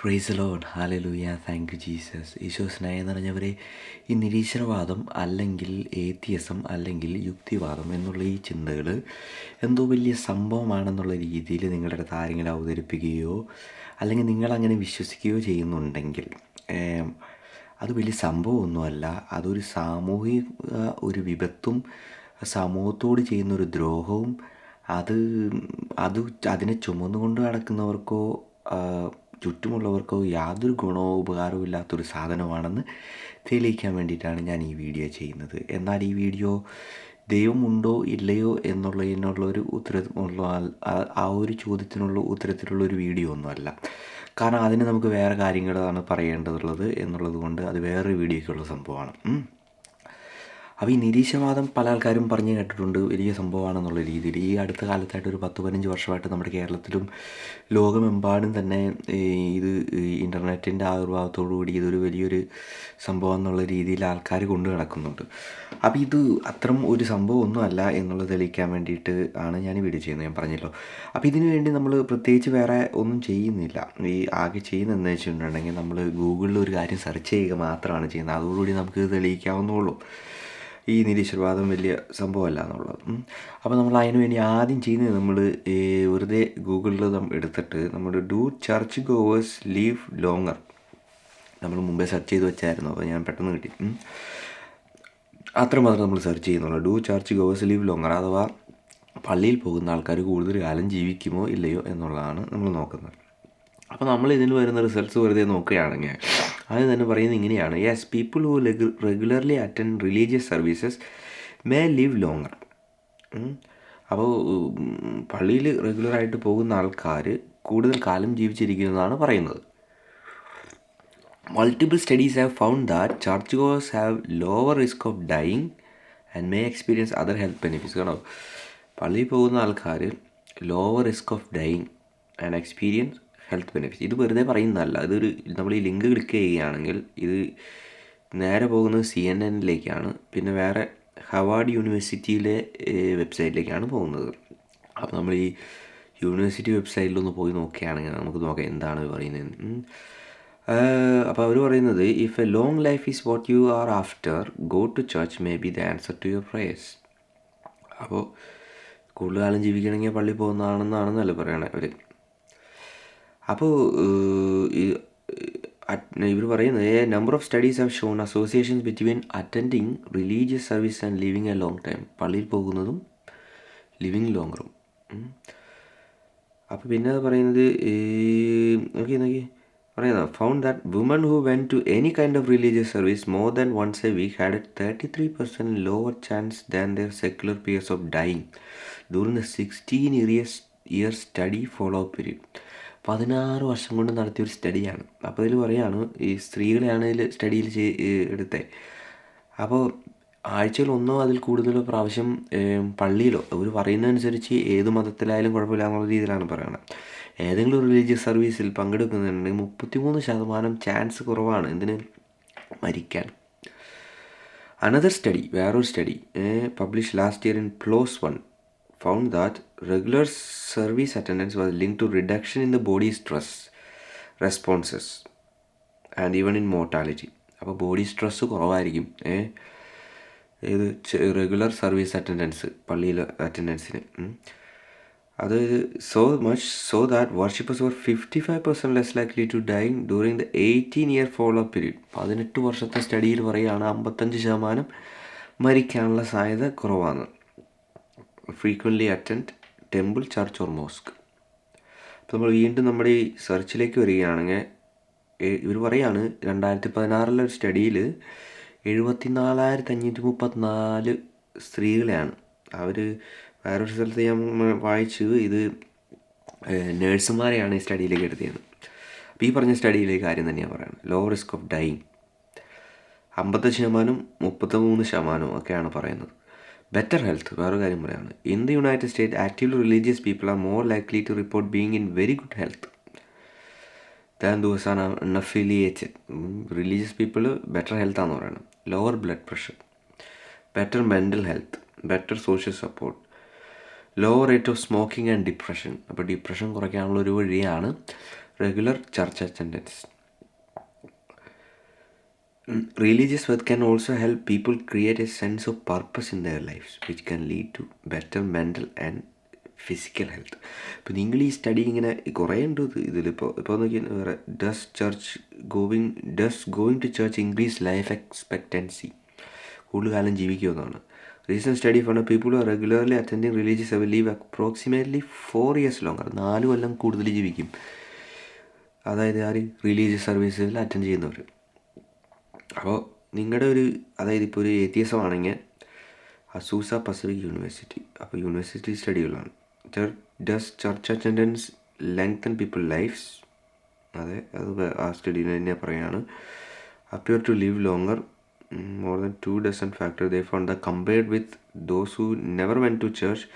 Praise lord hallelujah thank you Jesus Isho സ്നേഹം നിറഞ്ഞവരെ ഈ നിരീശ്വരവാദം അല്ലെങ്കിൽ ഏത്യസം അല്ലെങ്കിൽ യുക്തിവാദം എന്നുള്ള ഈ ചിന്തകൾ എന്തോ വലിയ സംഭവമാണെന്നുള്ള രീതിയിൽ നിങ്ങളുടെ അടുത്ത് ആരെങ്കിലും അവതരിപ്പിക്കുകയോ അല്ലെങ്കിൽ നിങ്ങളങ്ങനെ വിശ്വസിക്കുകയോ ചെയ്യുന്നുണ്ടെങ്കിൽ അത് വലിയ സംഭവമൊന്നുമല്ല. അതൊരു സാമൂഹിക ഒരു വിപത്തും സമൂഹത്തോട് ചെയ്യുന്ന ഒരു ദ്രോഹവും അത് അത് അതിനെ ചുമന്നുകൊണ്ട് നടക്കുന്നവർക്കോ ചുറ്റുമുള്ളവർക്കോ യാതൊരു ഗുണമോ ഉപകാരവും ഇല്ലാത്തൊരു സാധനമാണെന്ന് തെളിയിക്കാൻ വേണ്ടിയിട്ടാണ് ഞാൻ ഈ വീഡിയോ ചെയ്യുന്നത്. എന്നാൽ ഈ വീഡിയോ ദൈവമുണ്ടോ ഇല്ലയോ എന്നുള്ളതിനുള്ള ഒരു ഉത്തരമുള്ള ആ- ഒരു ചോദ്യത്തിനുള്ള ഉത്തരത്തിലുള്ള ഒരു വീഡിയോ ഒന്നുമല്ല. കാരണം അതിന് നമുക്ക് വേറെ കാര്യങ്ങളാണ് പറയേണ്ടതുള്ളത് എന്നുള്ളത് കൊണ്ട് അത് വേറൊരു വീഡിയോയ്ക്കുള്ള സംഭവമാണ്. അപ്പോൾ ഈ നിരീശവാദം പല ആൾക്കാരും പറഞ്ഞു കേട്ടിട്ടുണ്ട് വലിയ സംഭവമാണെന്നുള്ള രീതിയിൽ. ഈ അടുത്ത കാലത്തായിട്ട് ഒരു പത്ത് പതിനഞ്ച് വർഷമായിട്ട് നമ്മുടെ കേരളത്തിലും ലോകമെമ്പാടും തന്നെ ഇത് ഇന്റർനെറ്റിന്റെ ആവിർഭാവത്തോടു കൂടി ഇതൊരു വലിയൊരു സംഭവം എന്നുള്ള രീതിയിൽ ആൾക്കാർ കൊണ്ടു നടക്കുന്നുണ്ട്. അപ്പോൾ ഇത് അത്തരം ഒരു സംഭവം ഒന്നുമല്ല എന്നുള്ളത് തെളിയിക്കാൻ വേണ്ടിയിട്ട് ആണ് ഞാൻ വീഡിയോ ചെയ്യുന്നത്. ഞാൻ പറഞ്ഞല്ലോ. അപ്പോൾ ഇതിനു വേണ്ടി നമ്മൾ പ്രത്യേകിച്ച് വേറെ ഒന്നും ചെയ്യുന്നില്ല. ഈ ആകെ ചെയ്യുന്നതെന്ന് വെച്ചിട്ടുണ്ടെങ്കിൽ നമ്മൾ ഗൂഗിളിൽ ഒരു കാര്യം സെർച്ച് ചെയ്യുക മാത്രമാണ് ചെയ്യുന്നത്. അതോടുകൂടി നമുക്ക് തെളിയിക്കാവുന്നുള്ളൂ ഈ നിരീശ്വരവാദം വലിയ സംഭവമല്ല എന്നുള്ളത്. അപ്പോൾ നമ്മൾ അതിന് വേണ്ടി ആദ്യം ചെയ്യുന്നത് നമ്മൾ വെറുതെ ഗൂഗിളിൽ എടുത്തിട്ട് നമ്മൾ do church goers live longer നമ്മൾ മുമ്പേ സെർച്ച് ചെയ്ത് വെച്ചായിരുന്നു. അപ്പോൾ ഞാൻ പെട്ടെന്ന് കിട്ടി. അത്രമാത്രം നമ്മൾ സെർച്ച് ചെയ്യുന്നുള്ളൂ. Do church goers live longer അഥവാ പള്ളിയിൽ പോകുന്ന ആൾക്കാർ കൂടുതൽ കാലം ജീവിക്കുമോ ഇല്ലയോ എന്നുള്ളതാണ് നമ്മൾ നോക്കുന്നത്. അപ്പോൾ നമ്മൾ ഇതിന് വരുന്ന റിസൾട്ട്സ് വെറുതെ നോക്കുകയാണെങ്കിൽ അത് തന്നെ പറയുന്നത് ഇങ്ങനെയാണ്. Yes people who regularly attend religious services may live longer അപ്പോൾ പള്ളിയിൽ റെഗുലറായിട്ട് പോകുന്ന ആൾക്കാർ കൂടുതൽ കാലം ജീവിച്ചിരിക്കുന്നതാണ് പറയുന്നത്. Multiple studies have found that church goers have lower risk of dying and may experience other health benefits കാരണം പള്ളിയിൽ പോകുന്ന ആൾക്കാർ lower risk of dying and experience health benefit ഇത് വെറുതെ പറയുന്നതല്ല. ഇതൊരു നമ്മൾ ഈ ലിങ്ക് ക്ലിക്ക് ചെയ്യുകയാണെങ്കിൽ ഇത് നേരെ പോകുന്നത് സി എൻ എന്നിലേക്കാണ് പിന്നെ വേറെ ഹവാർഡ് യൂണിവേഴ്സിറ്റിയിലെ വെബ്സൈറ്റിലേക്കാണ് പോകുന്നത്. അപ്പോൾ നമ്മൾ ഈ യൂണിവേഴ്സിറ്റി വെബ്സൈറ്റിലൊന്ന് പോയി നോക്കുകയാണെങ്കിൽ നമുക്ക് നോക്കാം എന്താണ് പറയുന്നത് അപ്പോൾ അവർ പറയുന്നത് if a long life is what you are after go to church may be the answer to your prayers അപ്പോൾ കൂടുതൽ കാലം ജീവിക്കണമെങ്കിൽ പള്ളി പോകുന്നതാണെന്നാണെന്നല്ല പറയണേ അവർ അപ്പോൾ ഇവർ പറയുന്നത് a number of studies have shown associations between attending religious service and living a long time പള്ളിയിൽ പോകുന്നതും ലിവിങ് ലോങ്ങറും അപ്പോൾ പിന്നെ അത് പറയുന്നത് നോക്കി നോക്കി പറയുന്നത് found that women who went to any kind of religious service more than once a week had a thirty three percent lower chance than their secular peers of dying during the sixteen year study follow up period പതിനാറ് വർഷം കൊണ്ട് നടത്തിയ ഒരു സ്റ്റഡിയാണ് അപ്പോൾ ഇതിൽ പറയുകയാണ് ഈ സ്ത്രീകളെയാണ് ഇതിൽ സ്റ്റഡിയിൽ എടുത്തത് അപ്പോൾ ആഴ്ചയിൽ ഒന്നോ അതിൽ കൂടുതലോ പ്രാവശ്യം പള്ളിയിലോ അവർ പറയുന്നതനുസരിച്ച് ഏത് മതത്തിലായാലും കുഴപ്പമില്ല എന്നുള്ള രീതിയിലാണ് പറയുന്നത് ഏതെങ്കിലും റിലീജിയസ് സർവീസിൽ പങ്കെടുക്കുന്നുണ്ടെങ്കിൽ മുപ്പത്തിമൂന്ന് ശതമാനം ചാൻസ് കുറവാണ് ഇതിന് മരിക്കാൻ. അനദർ സ്റ്റഡി വേറൊരു study publish last year in PLOS one found that regular service attendance was linked to reduction in the body stress responses and even in mortality അപ്പോൾ ബോഡി സ്ട്രെസ്സ് കുറവായിരിക്കും. ഏ? ഏത് റെഗുലർ സർവീസ് അറ്റൻഡൻസ് പള്ളിയിൽ അറ്റൻഡൻസിന് അത് so much so that worshippers were fifty five percent less likely to dying during the eighteen year follow up period പതിനെട്ട് വർഷത്തെ സ്റ്റഡിയിൽ പറയുകയാണ് അമ്പത്തഞ്ച് ശതമാനം മരിക്കാനുള്ള സാധ്യത കുറവാണ്. Frequently attend temple church or mosque അപ്പോൾ നമ്മൾ വീണ്ടും നമ്മുടെ ഈ സെർച്ചിലേക്ക് വരികയാണെങ്കിൽ ഇവർ പറയാണ് രണ്ടായിരത്തി പതിനാറിലെ ഒരു സ്റ്റഡിയിൽ എഴുപത്തി നാലായിരത്തി അഞ്ഞൂറ്റി മുപ്പത്തിനാല് സ്ത്രീകളെയാണ്. അവർ വേറൊരു സ്ഥലത്ത് ഞാൻ വായിച്ചു ഇത് നേഴ്സുമാരെയാണ് ഈ സ്റ്റഡിയിലേക്ക് എടുത്തത് അപ്പോൾ ഈ പറഞ്ഞ സ്റ്റഡിയിലെ കാര്യം തന്നെയാണ് പറയുന്നത് ലോ റിസ്ക് ഓഫ് ഡൈയിങ് അമ്പത്തഞ്ച് ശതമാനം മുപ്പത്തി മൂന്ന് ശതമാനവും ഒക്കെയാണ് പറയുന്നത്. ബെറ്റർ ഹെൽത്ത് വേറൊരു കാര്യം പറയാണ് in the United State actively religious people are more likely to report being in very good health than ദിവസമാണ് are religious people better health ആണെന്ന് പറയുന്നത് lower blood pressure better mental health better social support low rate of smoking and depression അപ്പോൾ depression കുറയ്ക്കാനുള്ള ഒരു വഴിയാണ് regular church attendance religious work can also help people create a sense of purpose in their lives which can lead to better mental and physical health ഇപ്പോൾ നിങ്ങൾ ഈ study ഇങ്ങനെ കുറേ ഉണ്ട് ഇത് ഇതിലിപ്പോൾ ഇപ്പോൾ നോക്കി does church going does going to church increase life expectancy കൂടുതൽ കാലം ജീവിക്കുമെന്നാണ്. Recent study found people regularly attending religious അവർ live approximately four years longer നാല് കൊല്ലം കൂടുതൽ ജീവിക്കും. അതായത് ആര്? റിലീജിയസ് സർവീസുകളിൽ അറ്റൻഡ് ചെയ്യുന്നവർ അപ്പോൾ നിങ്ങളുടെ ഒരു അതായത് ഇപ്പോൾ ഒരു ഏത്യസം ആണെങ്കിൽ അസൂസ പസഫിക് യൂണിവേഴ്സിറ്റി അപ്പോൾ university സ്റ്റഡികളാണ്. Does church attendance length and people lives അതെ അത് ആ സ്റ്റഡിയിൽ തന്നെ പറയുകയാണ് appear to live longer more than two dozen factor they found the compared with those who never went to church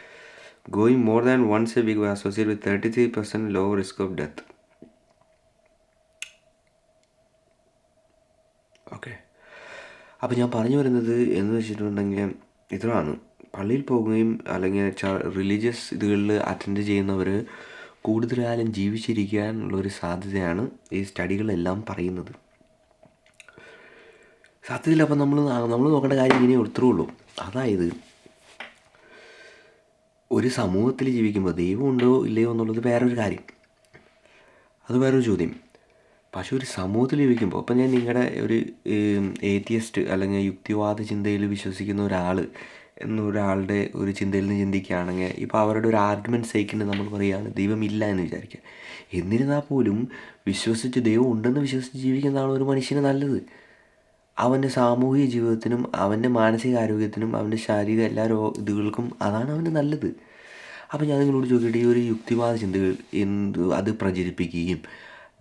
going more than once a week associate with thirty three percent low risk of death അപ്പോൾ ഞാൻ പറഞ്ഞു വരുന്നത് എന്ന് വെച്ചിട്ടുണ്ടെങ്കിൽ ഇതാണ് പള്ളിയിൽ പോകുകയും അല്ലെങ്കിൽ റിലീജിയസ് ഇതുകളിൽ അറ്റൻഡ് ചെയ്യുന്നവർ കൂടുതൽ കാലം ജീവിച്ചിരിക്കാനുള്ളൊരു സാധ്യതയാണ് ഈ സ്റ്റഡികളെല്ലാം പറയുന്നത്. സത്യത്തിൽ അപ്പം നമ്മൾ നമ്മൾ നോക്കേണ്ട കാര്യം ഇങ്ങനെ ഒത്തരേ ഉള്ളൂ അതായത് ഒരു സമൂഹത്തിൽ ജീവിക്കുമ്പോൾ ദൈവമുണ്ടോ ഇല്ലയോ എന്നുള്ളത് വേറൊരു കാര്യം. അത് വേറൊരു ചോദ്യം. പക്ഷെ ഒരു സമൂഹത്തിൽ ജീവിക്കുമ്പോൾ ഇപ്പം ഞാൻ നിങ്ങളുടെ ഒരു ഏത്തിയസ്റ്റ് അല്ലെങ്കിൽ യുക്തിവാദ ചിന്തയിൽ വിശ്വസിക്കുന്ന ഒരാൾ എന്നൊരാളുടെ ഒരു ചിന്തയിൽ നിന്ന് ചിന്തിക്കുകയാണെങ്കിൽ ഇപ്പോൾ അവരുടെ ഒരു ആർഗ്യുമെന്റ് സഹിക്കുന്നത് നമ്മൾ പറയുകയാണ് ദൈവമില്ല എന്ന് വിചാരിക്കുക. എന്നിരുന്നാൽ പോലും വിശ്വസിച്ച് ദൈവം ഉണ്ടെന്ന് വിശ്വസിച്ച് ജീവിക്കുന്നതാണ് ഒരു മനുഷ്യന് നല്ലത്. അവന്റെ സാമൂഹിക ജീവിതത്തിനും അവന്റെ മാനസികാരോഗ്യത്തിനും അവന്റെ ശാരീരിക എല്ലാ രോ ഇതുകൾക്കും അതാണ് അവന് നല്ലത്. അപ്പോൾ ഞാൻ നിങ്ങളോട് ചോദിക്കട്ടെ ഈ ഒരു യുക്തിവാദ ചിന്തകൾ എന്ത് അത് പ്രചരിപ്പിക്കുകയും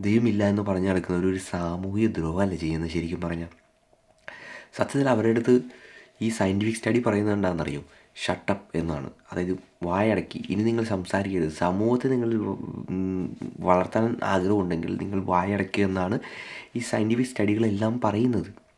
ദൈവമില്ല എന്ന് പറഞ്ഞു നടക്കുന്നവർ ഒരു സാമൂഹിക ദ്രോഹമല്ല ചെയ്യുന്നത് ശരിക്കും പറഞ്ഞാൽ? സത്യത്തിൽ അവരുടെ അടുത്ത് ഈ സയന്റിഫിക് സ്റ്റഡി പറയുന്നത് എന്താണെന്നറിയോ? ഷട്ടപ്പ് എന്നാണ്. അതായത് വായടക്കി ഇനി നിങ്ങൾ സംസാരിക്കരുത്. സമൂഹത്തെ നിങ്ങൾ വളർത്താൻ ആഗ്രഹമുണ്ടെങ്കിൽ നിങ്ങൾ വായടക്കുക എന്നാണ് ഈ സയന്റിഫിക് സ്റ്റഡികളെല്ലാം പറയുന്നത്.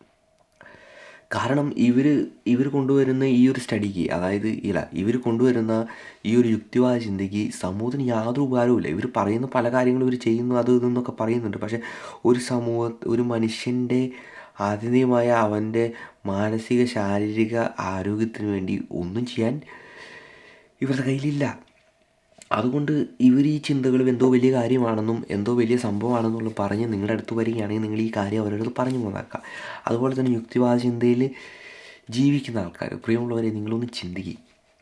കാരണം ഇവർ ഇവർ കൊണ്ടുവരുന്ന ഈ ഒരു സ്റ്റഡിക്ക് അതായത് ഇല്ല ഇവർ കൊണ്ടുവരുന്ന ഈ ഒരു യുക്തിവാദ ചിന്തയ്ക്ക് സമൂഹത്തിന് യാതൊരു ഉപകാരവുമില്ല ഇവർ പറയുന്ന പല കാര്യങ്ങളും ഇവർ ചെയ്യുന്നു അത് ഇതെന്നൊക്കെ പറയുന്നുണ്ട്. പക്ഷേ ഒരു സമൂഹ ഒരു മനുഷ്യന്റെ ആത്യന്തികമായ അവന്റെ മാനസിക ശാരീരിക ആരോഗ്യത്തിന് വേണ്ടി ഒന്നും ചെയ്യാൻ ഇവരുടെ കയ്യിലില്ല. അതുകൊണ്ട് ഇവർ ഈ ചിന്തകളും എന്തോ വലിയ കാര്യമാണെന്നും എന്തോ വലിയ സംഭവമാണെന്നുള്ള പറഞ്ഞ് നിങ്ങളുടെ അടുത്ത് വരികയാണെങ്കിൽ നിങ്ങൾ ഈ കാര്യം അവരുടെ അടുത്ത് പറഞ്ഞു പോകാക്കാം അതുപോലെ തന്നെ യുക്തിവാദ ചിന്തയിൽ ജീവിക്കുന്ന ആൾക്കാർ പ്രിയമുള്ളവരെ നിങ്ങളൊന്ന് ചിന്തിക്കുക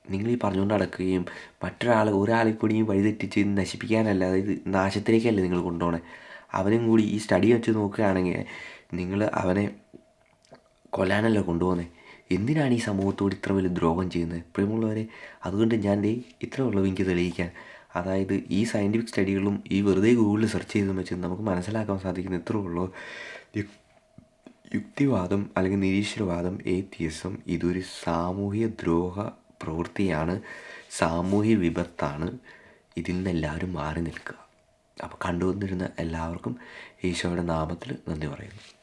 നിങ്ങൾ ഈ പറഞ്ഞുകൊണ്ട് നടക്കുകയും മറ്റൊരാൾ ഒരാളെ കൂടിയും വഴിതെറ്റിച്ച് നശിപ്പിക്കാനല്ല അതായത് നാശത്തിലേക്കല്ലേ നിങ്ങൾ കൊണ്ടുപോകണേ അവനും കൂടി ഈ സ്റ്റഡി വെച്ച് നോക്കുകയാണെങ്കിൽ നിങ്ങൾ അവനെ കൊല്ലാനല്ല കൊണ്ടുപോകുന്നത് എന്തിനാണ് ഈ സമൂഹത്തോട് ഇത്ര വലിയ ദ്രോഹം ചെയ്യുന്നത്? പ്രിയമുള്ളവരെ അതുകൊണ്ട് ഞാൻ ദേ ഇത്ര ഉള്ളൂ എനിക്ക് തെളിയിക്കാൻ. അതായത് ഈ സയന്റിഫിക് സ്റ്റഡികളും ഈ വെറുതെ ഗൂഗിളിൽ സെർച്ച് ചെയ്തെന്ന് വെച്ച് നമുക്ക് മനസ്സിലാക്കാൻ സാധിക്കുന്ന ഇത്രേ ഉള്ളൂ. യുക്തിവാദം അല്ലെങ്കിൽ നിരീശ്വരവാദം ഏത്യസം ഇതൊരു സാമൂഹ്യ ദ്രോഹ പ്രവൃത്തിയാണ്. സാമൂഹ്യ വിപത്താണ് ഇതിൽ നിന്ന് എല്ലാവരും മാറി നിൽക്കുക. അപ്പോൾ കണ്ടുവന്നിരുന്ന എല്ലാവർക്കും ഈശോയുടെ നാമത്തിൽ നന്ദി പറയുന്നു.